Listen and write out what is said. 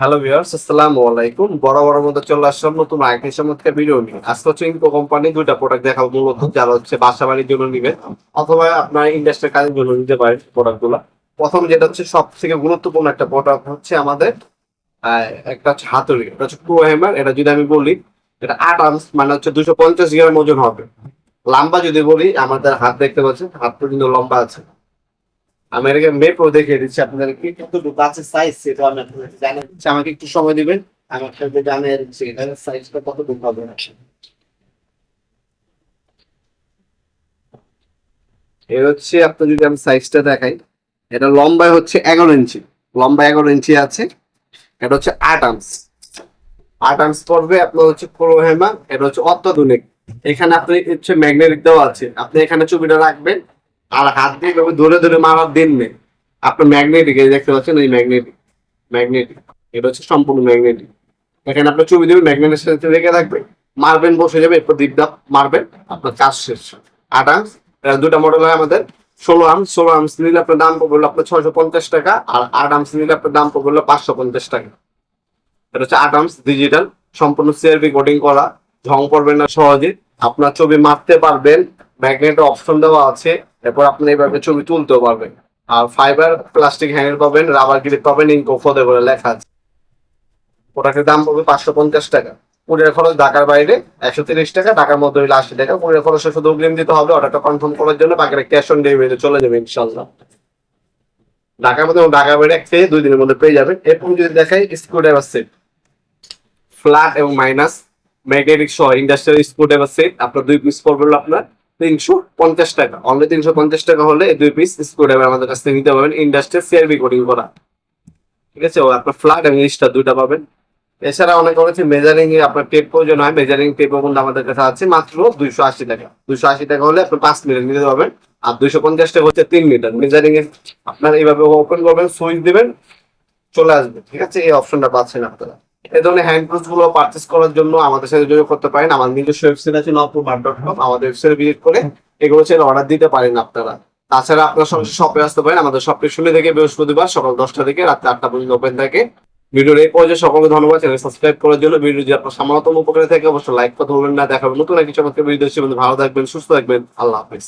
Hello viewers আসসালামু আলাইকুম। বড় মধ্যে চলে আসলাম নতুন আরেকটি চমৎকার ভিডিও নিয়ে। আজকে হচ্ছে ইনকো কোম্পানি দুইটা প্রোডাক্ট দেখাবো মূলত, যারা হচ্ছে বাসা বাড়ির জন্য নিবেন অথবা আপনার ইন্ডাস্ট্রিয়াল কাজের জন্য নিতে পারেন প্রোডাক্টগুলা। প্রথম যেটা হচ্ছে সব থেকে গুরুত্বপূর্ণ একটা প্রোডাক্ট হচ্ছে আমাদের একটা হচ্ছে হাতুড়ি। এটা হচ্ছে প্রো হ্যামার এটা যদি আমি বলি, এটা আট আর্মস মানে হচ্ছে দুশো পঞ্চাশ গ্রাম ওজন হবে। লম্বা যদি বলি, আমাদের হাত দেখতে পাচ্ছেন হাতটা কিন্তু লম্বা আছে। আমি এটাকে মেপও দেখিয়ে দিচ্ছি আপনাদেরকে। কতটুকু আছে সাইজ সেটা আমি আপনাদেরকে জানিয়ে দিচ্ছি। আমাকে একটু সময় দিবেন আমি আপনাদের জানিয়ে দিচ্ছি এটার সাইজটা কতটুকু হবে। এর হচ্ছে আপনার যদি আমি সাইজটা দেখাই, এটা লম্বায় হচ্ছে এগারো ইঞ্চি। লম্বা এগারো ইঞ্চি আছে, এটা হচ্ছে আট আর্মস আট আর্মস পড়বে আপনার হচ্ছে প্রো হেমা, এটা হচ্ছে অত্যাধুনিক। এখানে আপনি হচ্ছে ম্যাগনেটিক দেওয়া আছে। আপনি এখানে ছবিটা রাখবেন আর হাত দিয়ে ধরে ধরে মারার দিন নেই। আপনার ম্যাগনেটিক এই দেখতে পাচ্ছেন, এই ম্যাগনেটিক ম্যাগনেটিক এটা হচ্ছে সম্পূর্ণ ম্যাগনেটিক এখানে আপনার ছবি দেবেন ম্যাগনেটের সাথে রেখে রাখবে মারবেন, বসে যাবে, এরপর দিকটা মারবেন, আপনার কাজ শেষ। আট আর্মস দুটা মডেল হয় আমাদের। ষোলো আর্মস ষোলো আর্মস নিলে আপনার দাম পড়বে হলো আপনার ছয়শো পঞ্চাশ টাকা, আর আট আর্মস নিলে আপনার দাম পড়বে হলো পাঁচশো পঞ্চাশ টাকা। এটা হচ্ছে আট আর্মস ডিজিটাল সম্পূর্ণ সিআরপি কোডিং করা, ঝং পড়বে না সহজে। আপনার ছবি মারতে পারবেন ম্যাগনেট অপশন দেওয়া আছে, এরপর আপনি এইভাবে ছবি তুলতেও পারবেন। আর ফাইবার প্লাস্টিক হ্যাঙ্গার পাবেন রাবার গ্রিপ পাবেন ইনকো ফদে বলে লেখা আছে। প্রোডাক্টের দাম পড়বে পাঁচশো পঞ্চাশ টাকা। কুরিয়ার খরচ ঢাকার বাইরে, একশো তিরিশ টাকা, ঢাকার মধ্যে হইলে আশি টাকা। কুরিয়ার খরচে শুধু অগ্রিম দিতে হবে, অর্ডারটা কনফার্ম করার জন্য বাকিটা ক্যাশ অন ডেলিভারিতে চলে যাবে ইনশাল্লাহ ঢাকার মধ্যে ঢাকার বাইরে এক থেকে দুই দিনের মধ্যে পেয়ে যাবেন। এরপর যদি দেখাই স্ক্রু ড্রাইভার সেট ফ্ল্যাট এবং মাইনাস ম্যাগনেটিক সহ ইন্ডাস্ট্রিয়াল স্ক্রু ড্রাইভার সেট আপনার দুই পিস পড়বে আপনার তিনশো পঞ্চাশ টাকা। অনলি তিনশো পঞ্চাশ টাকা হলে দুই পিস স্ক্রু ড্রাইভার আমাদের কাছ থেকে নিতে পারবেন ইন্ডাস্ট্রিয়াল সিআরবি কোডিং করা। ঠিক আছে? ও আপনার ফ্ল্যাট এবং স্টার দুইটা পাবেন। এছাড়া অনেক অনেক মেজারিং এ আপনার টেপ প্রয়োজন হয়। মেজারিং টেপ কিন্তু আমাদের কাছে আছে মাত্র দুইশো আশি টাকা। দুইশো আশি টাকা হলে আপনি পাঁচ মিটার নিতে পারবেন। আর দুইশো পঞ্চাশ টাকা হচ্ছে তিন মিটার। মেজারিং এ আপনার এইভাবে ওপেন করবেন সুইচ দিবেন, চলে আসবে। ঠিক আছে? এই অপশনটা পাচ্ছেন আপনারা। এই ধরনের হ্যান্ড টুলসগুলো পারচেস করার জন্য আমাদের সাথে যোগাযোগ করতে পারেন। আমার নিজস্ব ওয়েবসাইট আছে নপুর ডট কম আমাদের ওয়েবসাইটে ভিজিট করে এগুলো চ্যানেল অর্ডার দিতে পারেন আপনারা। তাছাড়া আপনারা সরাসরি শপে আসতে পারেন। আমাদের শপটি শুনে থেকে বৃহস্পতিবার সকাল দশটা থেকে রাত্রে আটটা পর্যন্ত ওপেন থাকে। ভিডিওর এই পর্যায়ে সকলকে ধন্যবাদ। চ্যানেল সাবস্ক্রাইব করার জন্য ভিডিও আপনার সামান্যতম উপকারে থাকে, অবশ্যই লাইক করতে ভুলবেন না। দেখাবেন নতুন একটি চমৎকার ভিডিও হিসেবে ভালো থাকবেন, সুস্থ থাকবেন। আল্লাহ হাফিজ।